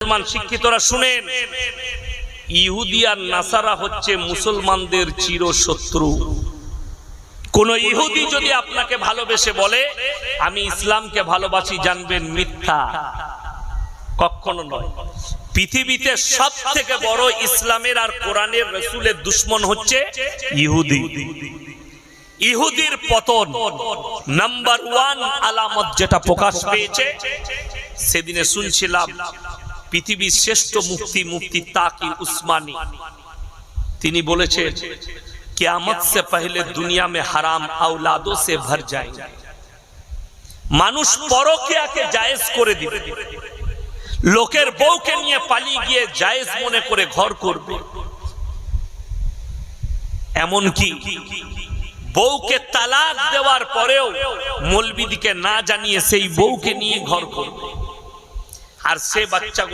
মুসলমান শিক্ষিতরা শুনেন, ইহুদি আর নাসারা হচ্ছে মুসলমানদের চিরশত্রু। কোন ইহুদি যদি আপনাকে ভালোবেসে বলে, আমি ইসলামকে ভালোবাসি, জানবেন মিথ্যা। কখনো নয়। পৃথিবীতে সব থেকে বড় ইসলামের আর কোরআনের রসুলের দুশ্মন হচ্ছে ইহুদি। ইহুদির পতন নাম্বার ওয়ান আলামত যেটা প্রকাশ পেয়েছে, সেদিনে শুনছিলাম পৃথিবীর শ্রেষ্ঠ মুক্তি মুক্তি তাকি উসমানি। তিনি বলেছেন, কেয়ামত সে পহলে দুনিয়া মে হারাম আউলাদো সে ভর যায়। মানুষ পরকেয়াকে জায়েজ করে দিবে। লোকের বউকে নিয়ে পালি গিয়ে জায়েজ মনে করে ঘর করবে। এমন কি বউকে তালাক দেওয়ার পরেও মলবিদিকে না জানিয়ে সেই বউকে নিয়ে ঘর করবে। আর সে বাচ্চা